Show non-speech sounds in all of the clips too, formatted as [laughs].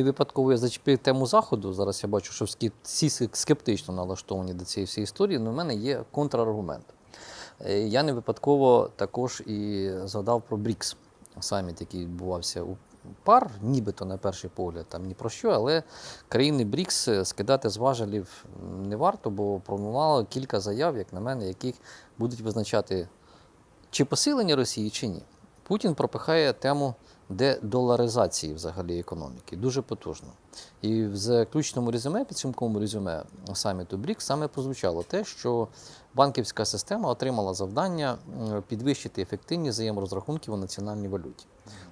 не випадково я зачепив тему заходу. Зараз я бачу, що всі скептично налаштовані до цієї всієї історії. але в мене є контраргумент. Е, Я не випадково також і згадав про БРІКС, саміт, який відбувався у пар, нібито на перший погляд, там ні про що, але країни БРІКС е, скидати з важелів не варто, бо промувало кілька заяв, як на мене, яких будуть визначати чи посилення Росії, чи ні. Путін пропихає тему дедоларизації взагалі економіки дуже потужно. І в заключному резюме, підсумковому резюме саміту БРІК саме прозвучало те, що банківська система отримала завдання підвищити ефективність взаєморозрахунків у національній валюті.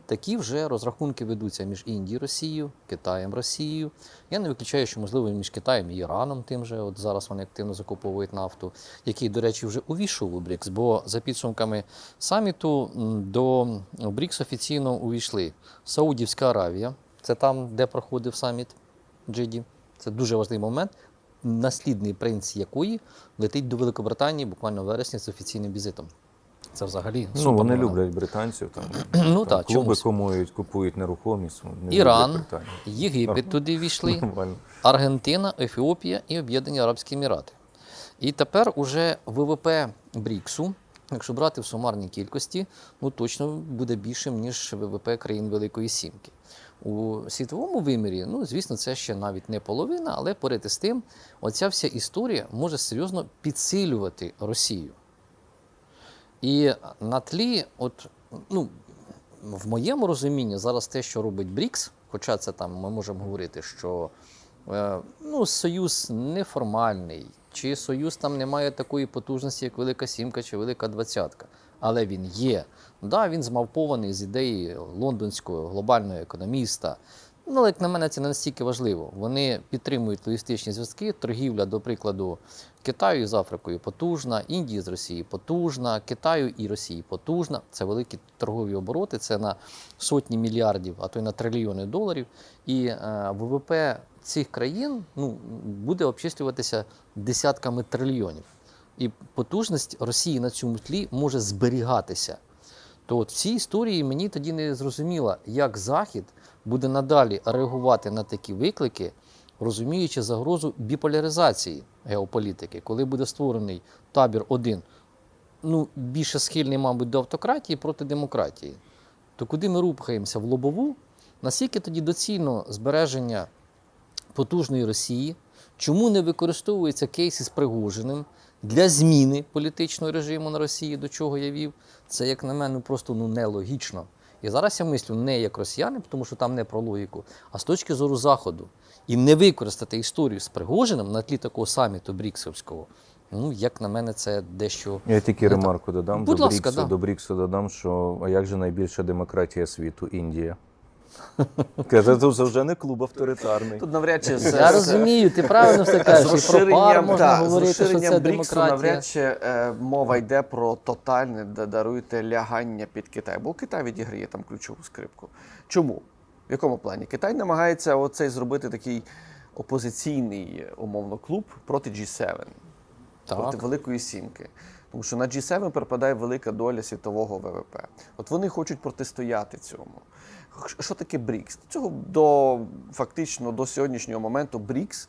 Такі вже розрахунки ведуться між Індією, Росією, Китаєм, Росією. Я не виключаю, що можливо між Китаєм і Іраном тим же. От зараз вони активно закуповують нафту, який, до речі, вже увійшов у БРІКС. Бо за підсумками саміту до БРІКС офіційно увійшли Саудівська Аравія, це там, де проходив саміт Джиді. Це дуже важливий момент. Наслідний принц якої летить до Великобританії буквально в вересні з офіційним візитом. Це взагалі Ну, супер вони момент. люблять британців. Там, [clears throat] Ну там так, клуби чомусь. купують, купують нерухомість. не Іран. Єгипет туди війшли, Нормально. Аргентина, Ефіопія і Об'єднані Арабські Емірати. І тепер уже ВВП Бріксу, якщо брати в сумарній кількості, ну точно буде більшим, ніж ВВП країн Великої Сімки. У світовому вимірі, ну звісно, це ще навіть не половина, але поряд із тим, оця вся історія може серйозно підсилювати Росію. І на тлі, от, ну, в моєму розумінні, зараз те, що робить БРІКС, хоча це там ми можемо говорити, що е, ну, союз неформальний, чи союз там не має такої потужності, як Велика Сімка чи Велика Двадцятка, але він є. Да, він змавпований з ідеї лондонського глобального економіста. Ну, як на мене, це не настільки важливо. Вони підтримують логістичні зв'язки, торгівля, до прикладу, Китаю з Африкою потужна, Індії з Росією потужна, Китаю і Росії потужна. Це великі торгові обороти, це на сотні мільярдів, а то й на трильйони доларів. І е, ВВП цих країн ну, буде обчислюватися десятками трильйонів. І потужність Росії на цьому тлі може зберігатися. То от в цій історії мені тоді не зрозуміло, як Захід буде надалі реагувати на такі виклики, розуміючи загрозу біполяризації геополітики, коли буде створений табір один, ну більше схильний, мабуть, до автократії проти демократії. То куди ми рухаємося в лобову? Наскільки тоді доцільно збереження потужної Росії? Чому не використовується кейс із Пригожиним для зміни політичного режиму на Росії, до чого я вів? Це, як на мене, просто ну, нелогічно. І зараз я мислю не як росіяни, тому що там не про логіку, а з точки зору Заходу. І не використати історію з Пригожиним на тлі такого саміту Бріксовського. Ну, як на мене, це дещо. Я тільки ремарку додам Будь до, ласка, Бріксу, да. до Бріксу додам, що а як же найбільша демократія світу? Індія. [laughs] Каже, це вже не клуб авторитарний. Тут навряд чи з, Я [laughs] розумію, ти правильно все з кажеш. І про пар розширенням, можна та, з говорити, що розширенням це БРІКСу демократія. навряд чи е, мова йде про тотальне да- даруйте лягання під Китай, бо Китай відіграє там ключову скрипку. Чому? В якому плані? Китай намагається оцей зробити такий опозиційний умовно клуб проти G7 проти Так. Великої Сімки. Тому що на G7 припадає велика доля світового ВВП. От вони хочуть протистояти цьому. Що таке БРІКС? Цього до фактично до сьогоднішнього моменту БРІКС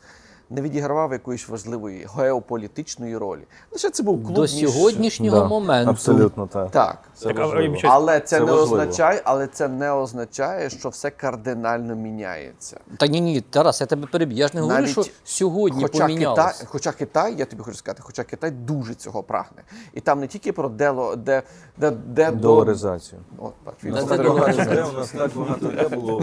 не відігравав якоїсь важливої геополітичної ролі. Лише це був клуб До між- сьогоднішнього Да, моменту. Абсолютно так. Так. Це Так, важливо. Але це, Це не важливо. означає, але це не означає, що все кардинально міняється. Та ні, ні, Тарас, я тебе переб'ю. Я ж не говорю, Навіть що сьогодні хоча. Китай, хоча Китай, я тобі хочу сказати, хоча Китай дуже цього прагне. І там не тільки про дело, де, де, де до- Доларизацію. От, так, він Де у нас так багато де було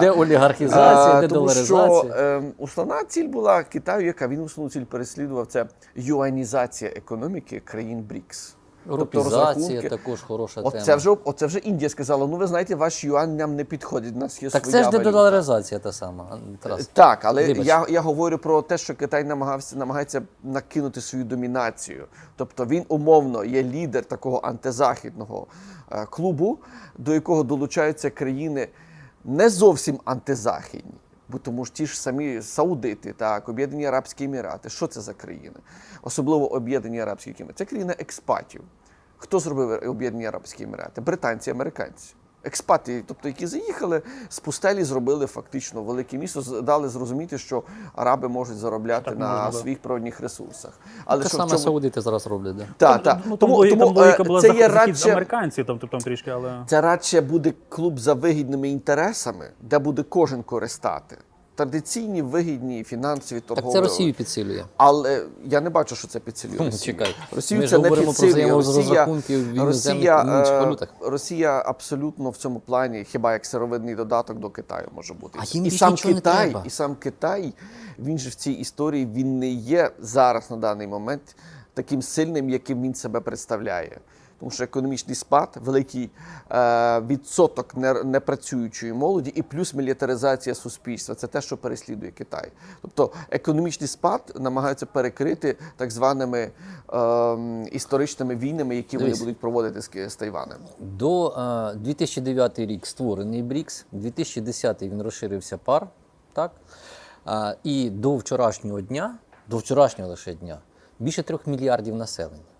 Де олігархізація, де тому що доларизація. е, основна ціль була Китаю, яка він основну ціль переслідував, це юанізація економіки країн БРІКС. Рупізація розрахунки- також хороша От тема. це вже оце вже Індія сказала. Ну ви знаєте, ваш юань нам не підходить. У нас є Так своя це ж де доларизація та сама, Тарас. Так, але Вибач. я, я говорю про те, що Китай намагався намагається накинути свою домінацію. Тобто він умовно є лідер такого антизахідного е, клубу, до якого долучаються країни не зовсім антизахідні. Бо тому ж ті ж самі Саудити, так, Об'єднані Арабські Емірати. Що це за країни? Особливо Об'єднані Арабські Емірати. Це країна експатів. Хто зробив Об'єднані Арабські Емірати? Британці, американці. Експати, тобто, які заїхали з пустелі, зробили фактично велике місто, дали зрозуміти, що араби можуть заробляти Так на можна, своїх природних ресурсах. Але Те що саме чому саудити зараз роблять. Да. та, так. Ну, тому тому, логіка, тому там е, була це захід, є радше, американців, там, там трішки, але. це радше буде клуб за вигідними інтересами, де буде кожен користати. Традиційні вигідні фінансові Так це Росію підсилює. Але я не бачу, що це підсилює Росію. чекай. Росію Ми це не про підсилює. в Росія, інших е. Росія абсолютно в цьому плані, хіба як сировинний додаток до Китаю може бути. А їм і сам Китай, треба. і сам Китай, він же в цій історії він не є зараз на даний момент таким сильним, яким він себе представляє. Тому що економічний спад, великий е, відсоток не- непрацюючої молоді і плюс мілітаризація суспільства це те, що переслідує Китай. Тобто економічний спад намагаються перекрити так званими е, історичними війнами, які вони будуть проводити з, з Тайванем. До е, 2009 рік створений БРІКС, 2010 він розширився пар, так? А, і до вчорашнього дня, до вчорашнього лише дня, більше трьох мільярдів населення.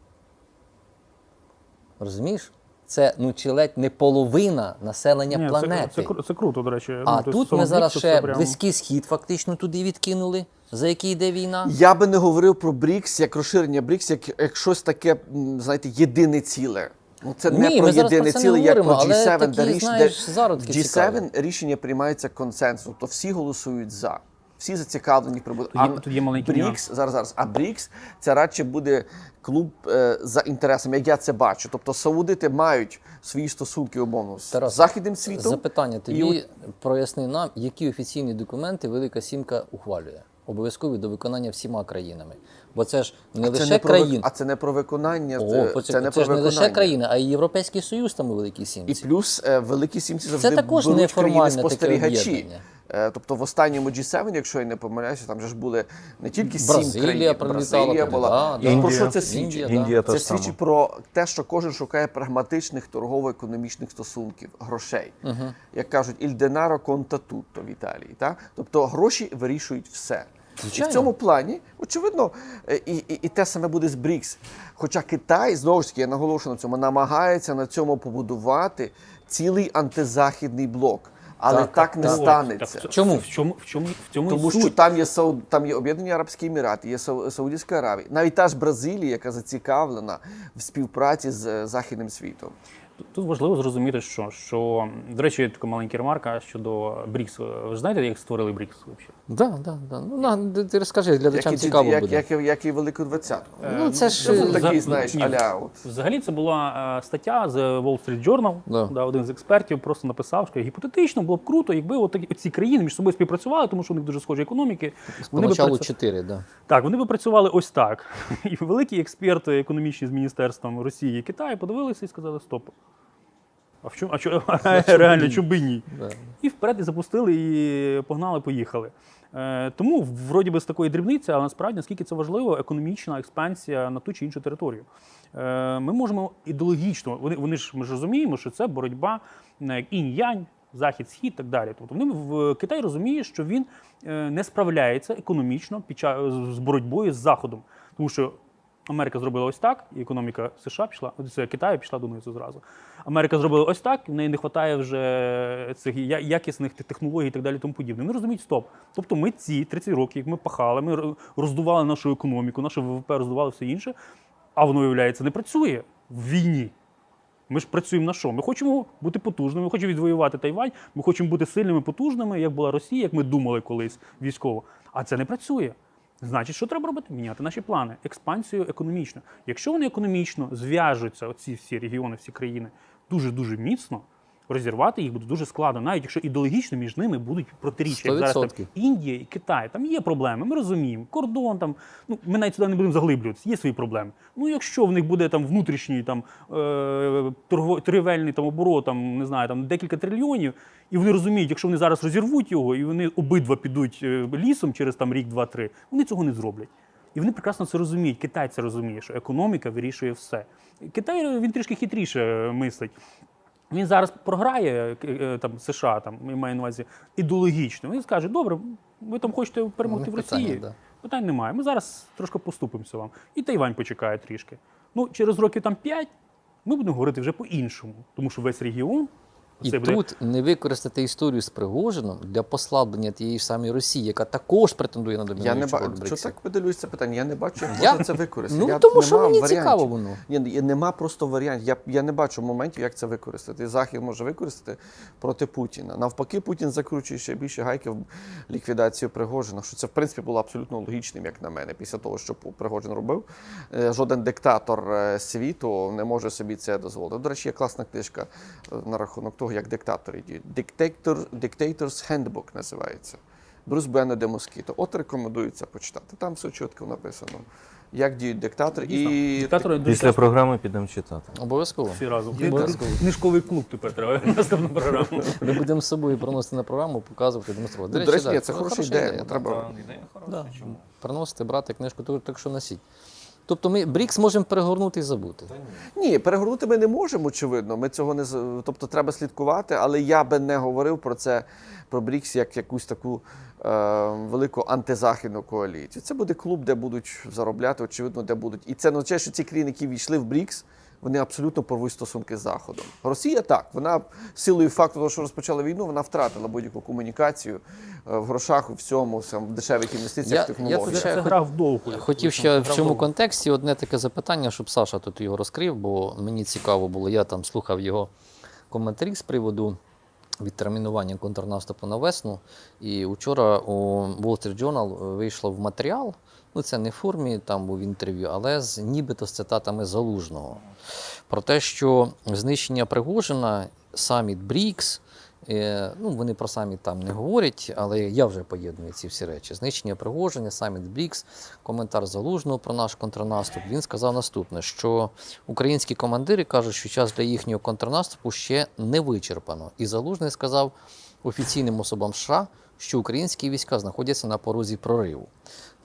Розумієш? Це ну чи ледь не половина населення Ні, планети. Це, це, кру- це круто, до речі. а Ну, тобто тут ми зараз ще прям- близький схід фактично туди відкинули, за який йде війна. Я би не говорив про БРІКС як розширення БРІКС, як, як щось таке, знаєте, єдине ціле. Ну, це не про єдине про це не ціле, як про говоримо, але G7, такі, де, ріш... знаєш, де G7 цікаві. рішення приймається консенсусом, то всі голосують за. Всі зацікавлені прибутку. Тут є- тут є маленький БРІКС, зараз, зараз. А БРІКС це радше буде клуб е, за інтересами, як я це бачу. Тобто саудити мають свої стосунки умовно з Тарас, західним світом. Запитання І тобі проясни нам, які офіційні документи Велика Сімка ухвалює. Обов'язкові до виконання всіма країнами. Бо це ж не це лише не про. А це не про виконання. О, це, почекай, це не це про ж не лише країни, а й Європейський Союз там у Великій І плюс е, великі сімці завжди також беруть неформальне країни-спостерігачі. об'єднання. Е, Тобто в останньому G7, якщо я не помиляюся, там же ж були не тільки сім Бразилія країн, прилітала Бразилія була. да, да. про що це свідчить? Індія. Індія Це свідчить про те, що кожен шукає прагматичних торгово-економічних стосунків, грошей. Як кажуть, «Il denaro conta tutto» в Італії. Та? Тобто гроші вирішують все. І в цьому плані, очевидно, е, і, і, і те саме буде з БРІКС. Хоча Китай, знову ж таки, я наголошую на цьому, намагається на цьому побудувати цілий антизахідний блок. Але так, Так, не так. Станеться. так Чому? В чому, в чому, в цьому Тому суть. що там є Сау... там є Об'єднані Арабські Емірати, є Сау- Саудівська Аравія, навіть та ж Бразилія, яка зацікавлена в співпраці з е, західним світом. Тут- Тут важливо зрозуміти, що, що до речі, така маленька ремарка щодо БРІКС. Ви ж знаєте, як створили БРІКС взагалі? Да, да, да. Ну, на, ти- ти розкажи, Як глядачам і, цікаво як, буде. як, як, як і Велику двадцятку. Ну, це ж, Ну, е, такий, за- знаєш, ні. аля. От. Взагалі це була е, стаття з Wall Street Journal. Да. Да, один з експертів просто написав, що гіпотетично було б круто, якби от такі- ці країни між собою співпрацювали, тому що у них дуже схожі економіки. Вони би Поначалу працю- 4, да. Так, вони би працювали ось так. [laughs] І великі експерти економічні з міністерством Росії і Китаю подивилися і сказали: стоп. А в чому а [laughs] реально, чому би ні? Да. І вперед і запустили, і погнали, поїхали. Е, тому, вроді би, з такої дрібниці, але насправді наскільки це важливо, економічна експансія на ту чи іншу територію. Е, ми можемо ідеологічно, вони, вони ж ми ж розуміємо, що це боротьба е, інь-янь, захід, схід, так далі. Тобто вони в Китай розуміє, що він не справляється економічно під час з боротьбою з Заходом, тому що. Америка зробила ось так, і економіка США пішла, це Китаю пішла донизу зразу. Америка зробила ось так, в неї не вистачає вже цих якісних технологій і так далі. Тому подібне. Вони розуміють, стоп. Тобто ми ці 30 років, як ми пахали, ми роздували нашу економіку, наше ВВП роздували все інше, а воно, виявляється, не працює в війні. Ми ж працюємо на що? Ми хочемо бути потужними, ми хочемо відвоювати Тайвань, ми хочемо бути сильними, потужними, як була Росія, як ми думали колись військово. А це не працює. Значить, що треба робити? Міняти наші плани, експансію економічно. Якщо вони економічно зв'яжуться, оці всі регіони, всі країни, дуже дуже міцно, розірвати їх буде дуже складно, навіть якщо ідеологічно між ними будуть протиріччя. Як зараз там Індія і Китай, там є проблеми, ми розуміємо. Кордон там, ну ми навіть сюди не будемо заглиблюватися, є свої проблеми. Ну, якщо в них буде там внутрішній там е, торго- торгівельний там оборот, там не знаю, там декілька трильйонів, і вони розуміють, якщо вони зараз розірвуть його, і вони обидва підуть е, лісом через там рік, два-три, вони цього не зроблять. І вони прекрасно це розуміють. Китай це розуміє, що економіка вирішує все. Китай він трішки хитріше е, мислить. Він зараз програє е, е, там США, там я маю на увазі ідеологічно. Він скаже: добре, ви там хочете перемогти в Росії. питання, да. Питань немає. Ми зараз трошки поступимося вам. І Тайвань почекає трішки. Ну, через років там 5 ми будемо говорити вже по-іншому, тому що весь регіон І Це буде- тут не використати історію з Пригожином для послаблення тієї ж самої Росії, яка також претендує на Я не домінуючу роль в бачу, БРИКСі. так видалюється це питання. Я не бачу, як Я- можна це використати. Ну Я- тому що нема мені варіантів. цікаво воно. Ні, ні, нема просто варіантів. Я, я не бачу моментів, як це використати. Захід може використати проти Путіна. Навпаки, Путін закручує ще більше гайки в ліквідацію Пригожина. Що це в принципі було абсолютно логічним, як на мене, після того, що Пригожин робив. Е, Жоден диктатор е, світу не може собі це дозволити. До речі, є класна книжка е, на рахунок того, як диктатори діють. Dictator, Dictator's Handbook називається. Брюс Бенне де Москіто. От рекомендується почитати. Там все чітко написано. Як діють диктатори. І Диктатори дуже Після часто програми підемо читати. Обов'язково. всі разом. Обов'язково. Книжковий клуб тепер треба [laughs] наступну програму. Ми будемо з собою проносити на програму, показувати, демонструвати. Ну, до речі, да, це хороша ідея. да. Треба Приносити, брати книжку, так що носіть. Тобто ми БРІКС можемо перегорнути і забути. Ні, перегорнути ми не можемо, очевидно. Ми цього не тобто треба слідкувати, але я би не говорив про це про БРІКС як якусь таку е, велику антизахідну коаліцію. Це буде клуб, де будуть заробляти, очевидно, де будуть. І це означає, що ці країни, які війшли в БРІКС, вони абсолютно порвуть стосунки з Заходом. Росія так, вона силою факту того, що розпочала війну, вона втратила будь-яку комунікацію е, в грошах, у всьому, в дешевих інвестиціях, Я- технологіях. я Це, Ще це хоч- гра. Хотів ще в цьому контексті одне таке запитання, щоб Саша тут його розкрив, бо мені цікаво було. Я там слухав його коментарі з приводу відтермінування контрнаступу на весну. І вчора у Wall Street Journal вийшло в матеріал. Ну, це не в формі, там був інтерв'ю, але з нібито з цитатами Залужного. Про те, що знищення Пригожина, саміт БРІКС, Е, ну, вони про саміт там не говорять, але я вже поєдную ці всі речі. Знищення Пригоження, саміт БРІКС, коментар Залужного про наш контрнаступ. Він сказав наступне: що українські командири кажуть, що час для їхнього контрнаступу ще не вичерпано. І Залужний сказав офіційним особам США, що українські війська знаходяться на порозі прориву.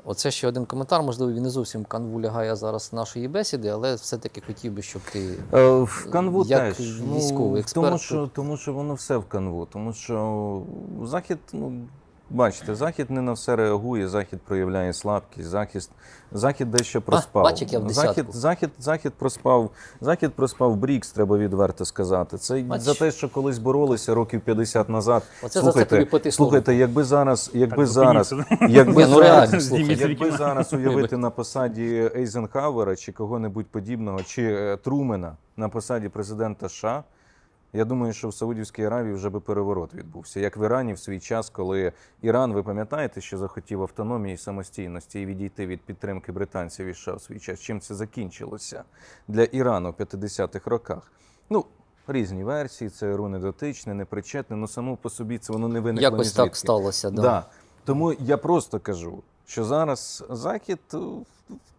Оце ще один коментар. Можливо, він не зовсім канву лягає зараз нашої бесіди, але все-таки хотів би, щоб ти Е, В канву Як теж. військовий експерт Тому що, тому що воно все в канву. Тому що Захід, ну, бачите, Захід не на все реагує, Захід проявляє слабкість, Захід, Захід дещо проспав. бач, як я в Захід, десятку. Захід, Захід проспав, Захід проспав Брікс, треба відверто сказати. Це Бач. за те, що колись боролися років 50 назад. Оце за це тобі слухайте, якби зараз, якби Так, зараз, [laughs] якби ну реально, слухай. якби зараз уявити на посаді Ейзенхауера чи кого-небудь подібного, чи е, Трумена на посаді президента США, я думаю, що в Саудівській Аравії вже би переворот відбувся. Як в Ірані в свій час, коли Іран, ви пам'ятаєте, що захотів автономії і самостійності і відійти від підтримки британців і США в свій час. Чим це закінчилося для Ірану в 50-х роках? Ну, різні версії, це РУ недотичне, непричетне, але само по собі це воно не виникло якось так сталося. Да. Да. Тому я просто кажу, що зараз Захід е,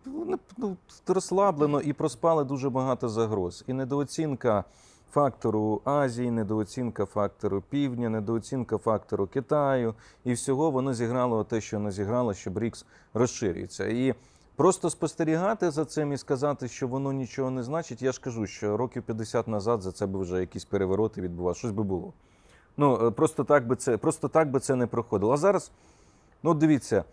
ну, ну, розслаблено і проспали дуже багато загроз. І недооцінка фактору Азії, недооцінка фактору Півдня, недооцінка фактору Китаю. І всього воно зіграло те, що воно зіграло, що БРІКС розширюється. І просто спостерігати за цим і сказати, що воно нічого не значить, я ж кажу, що років 50 назад за це би вже якісь перевороти відбувалися, щось би було. Ну, е, просто так би це, просто так би це не проходило. А зараз, ну дивіться,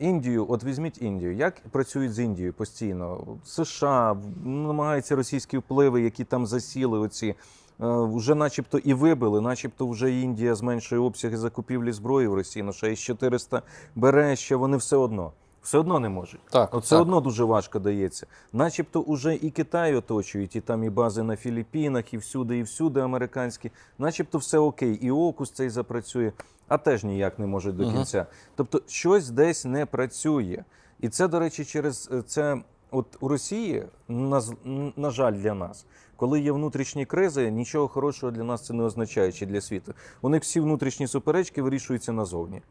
Індію, от візьміть Індію. Як працюють з Індією постійно? США намагаються російські впливи, які там засіли, оці. е, Вже начебто і вибили, начебто вже Індія зменшує обсяги закупівлі зброї в Росії, ну ще із 400 бере, ще вони все одно. Все одно не можуть. Так, От все так. одно дуже важко дається. Начебто уже і Китай оточують, і там і бази на Філіппінах, і всюди, і всюди американські. Начебто все окей, і окус цей запрацює, а теж ніяк не можуть до кінця. Тобто щось десь не працює. І це, до речі, через е, це. От у Росії, на, на жаль, для нас, коли є внутрішні кризи, нічого хорошого для нас це не означає чи для світу. У них всі внутрішні суперечки вирішуються назовні.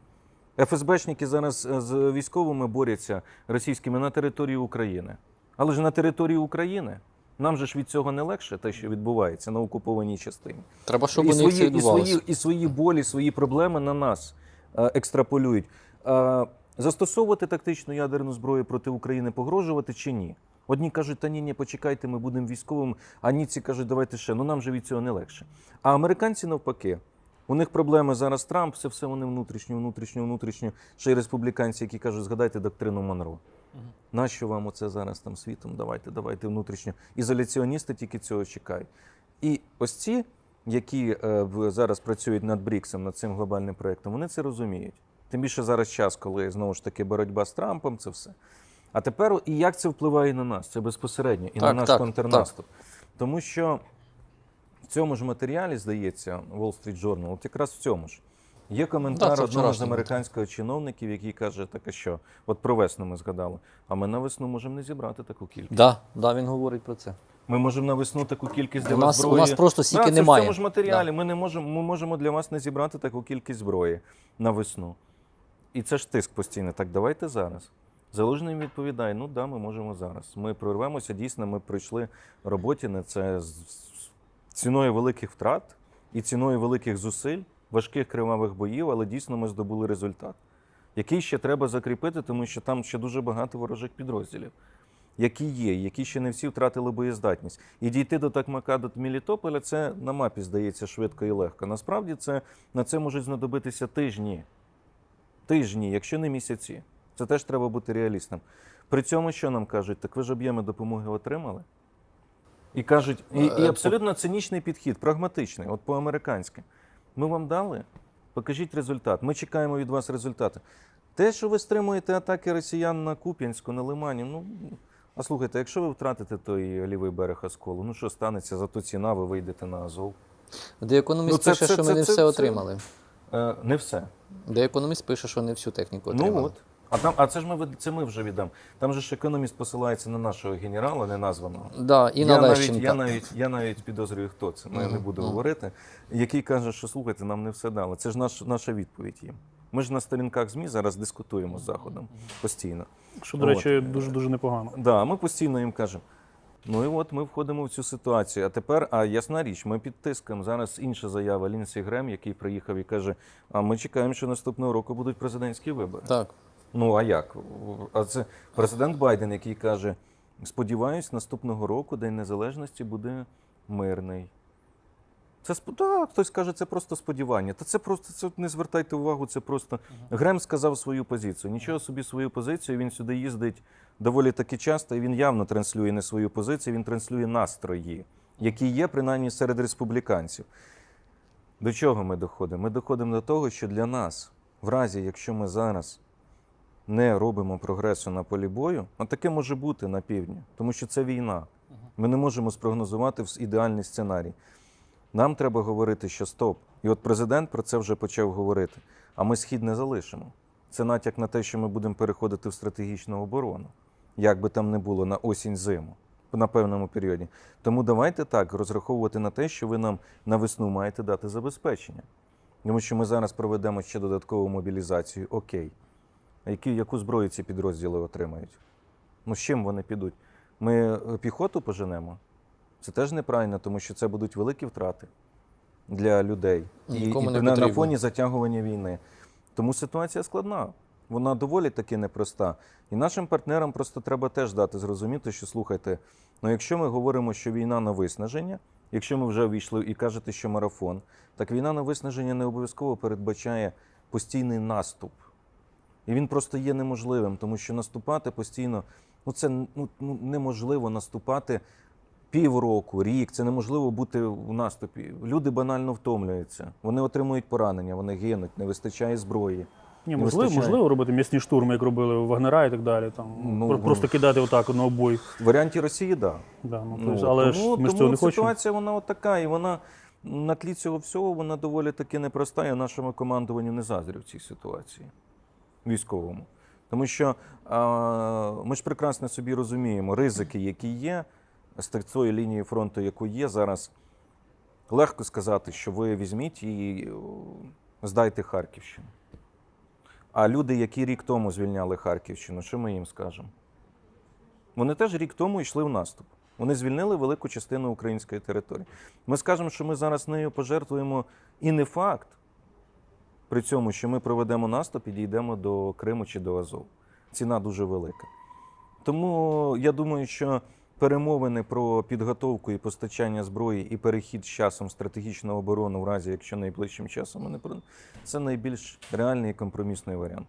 ФСБшники зараз е, з військовими борються російськими на території України. Але ж на території України нам же ж від цього не легше, те, що відбувається на окупованій частині. Треба, щоб і, це свої, і, свої, і свої болі, свої проблеми на нас е, екстраполюють. Е, застосовувати тактичну ядерну зброю проти України, погрожувати чи ні? Одні кажуть, та ні, ні, почекайте, ми будемо військовим, а ніці кажуть, давайте ще. Ну нам же від цього не легше. А американці навпаки. У них проблеми зараз Трамп, це все вони внутрішньо, внутрішньо, внутрішньо. Ще й республіканці, які кажуть, згадайте доктрину Монро. Нащо вам оце зараз там світом? Давайте, давайте внутрішньо. Ізоляціоністи тільки цього чекають. І ось ці які е, зараз працюють над Бріксом, над цим глобальним проєктом, вони це розуміють. Тим більше зараз час, коли знову ж таки боротьба з Трампом, це все. А тепер і як це впливає на нас? Це безпосередньо і на наш так, контрнаступ. Тому що в цьому ж матеріалі, здається, Wall Street Journal, от якраз в цьому ж. Є коментар Да, одного з американських чиновників, який каже, так а що, от про весну ми згадали, а ми на весну можемо не зібрати таку кількість. Да, да, він говорить про це. Ми можемо на весну таку кількість для У вас нас, зброї. у нас просто стільки Да, це немає. в цьому ж матеріалі. Ми не можемо, ми можемо для вас не зібрати таку кількість зброї на весну. І це ж тиск постійний. Так давайте зараз. Залужний відповідає: ну да, ми можемо зараз. Ми прорвемося. Дійсно, ми пройшли роботі на це з ціною великих втрат і ціною великих зусиль, важких кривавих боїв, але дійсно ми здобули результат, який ще треба закріпити, тому що там ще дуже багато ворожих підрозділів які є, які ще не всі втратили боєздатність. І дійти до Такмака, до Мелітополя, це на мапі здається швидко і легко. Насправді це, на це можуть знадобитися тижні. Тижні, якщо не місяці. Це теж треба бути реалістом. При цьому, що нам кажуть, так ви ж об'єми допомоги отримали? І кажуть, і, і Е, абсолютно цинічний підхід, прагматичний, от по-американськи. Ми вам дали, покажіть результат. Ми чекаємо від вас результати. Те, що ви стримуєте атаки росіян на Куп'янську, на Лимані, ну. А слухайте, якщо ви втратите той лівий берег Осколу, ну що станеться, зато ціна, ви вийдете на Азов. Де економіст Ну, це- пише, це- що ми це- не це- все це- отримали. Е, не все. Де економіст пише, що не всю техніку отримали. Ну от. А там, а це ж ми від- це ми вже віддам. Там же ж економіст посилається на нашого генерала, неназваного. Да, і на я, навіть, я, навіть, я навіть підозрюю, хто це, ну, я не буду говорити, який каже, що слухайте, нам не все дали. Це ж наш, наша відповідь їм. Ми ж на сторінках ЗМІ зараз дискутуємо з Заходом постійно. Що, до От. речі, дуже дуже непогано. Да, ми постійно їм кажемо. Ну і от ми входимо в цю ситуацію. А тепер, а ясна річ, ми під тиском. Зараз інша заява Лінсі Грем, який приїхав і каже: а ми чекаємо, що наступного року будуть президентські вибори. Так. Ну а як? А це президент Байден, який каже: сподіваюсь, наступного року День Незалежності буде мирний. Це так, хтось каже, це просто сподівання. Та це просто це не звертайте увагу, це просто Грем сказав свою позицію. Нічого собі свою позицію. Він сюди їздить доволі таки часто, і він явно транслює не свою позицію, він транслює настрої, які є принаймні серед республіканців. До чого ми доходимо? Ми доходимо до того, що для нас, в разі, якщо ми зараз не робимо прогресу на полі бою, а таке може бути на півдні, тому що це війна. Ми не можемо спрогнозувати ідеальний сценарій. Нам треба говорити, що стоп. І от президент про це вже почав говорити. А ми схід не залишимо. Це натяк на те, що ми будемо переходити в стратегічну оборону, як би там не було на осінь-зиму, на певному періоді. Тому давайте так розраховувати на те, що ви нам на весну маєте дати забезпечення. Тому що ми зараз проведемо ще додаткову мобілізацію. Окей. А які, яку зброю ці підрозділи отримають? Ну, з чим вони підуть? Ми е, піхоту поженемо? Це теж неправильно, тому що це будуть великі втрати для людей. І, і на, на фоні затягування війни. Тому ситуація складна. Вона доволі таки непроста. І нашим партнерам просто треба теж дати зрозуміти, що слухайте, ну якщо ми говоримо, що війна на виснаження, якщо ми вже війшли і кажете, що марафон, так війна на виснаження не обов'язково передбачає постійний наступ. І він просто є неможливим, тому що наступати постійно, ну це ну, ну, неможливо наступати півроку, рік. Це неможливо бути в наступі. Люди банально втомлюються. Вони отримують поранення, вони гинуть, не вистачає зброї. Ні, Не можливо, вистачає. можливо робити м'ясні штурми, як робили Вагнера і так далі. Там Ну, Про- просто кидати отак на обой. В варіанті Росії, так. Да. Да, ну, Ну, тобто, але тому, ж ми ж тому цього не хочемо. ситуація вона отака, і вона на тлі цього всього вона доволі таки непроста. Я нашому командуванню не заздрю в цій ситуації військовому. Тому що ми ж прекрасно собі розуміємо ризики, які є з цієї лінії фронту, яку є зараз. Легко сказати, що ви візьміть і здайте Харківщину. А люди, які рік тому звільняли Харківщину, що ми їм скажемо? Вони теж рік тому йшли в наступ. Вони звільнили велику частину української території. Ми скажемо, що ми зараз нею пожертвуємо і не факт при цьому, що ми проведемо наступ і дійдемо до Криму чи до Азов. Ціна дуже велика. Тому я думаю, що перемовини про підготовку і постачання зброї і перехід з часом стратегічного оборону, в разі якщо найближчим часом вони про це найбільш реальний і компромісний варіант.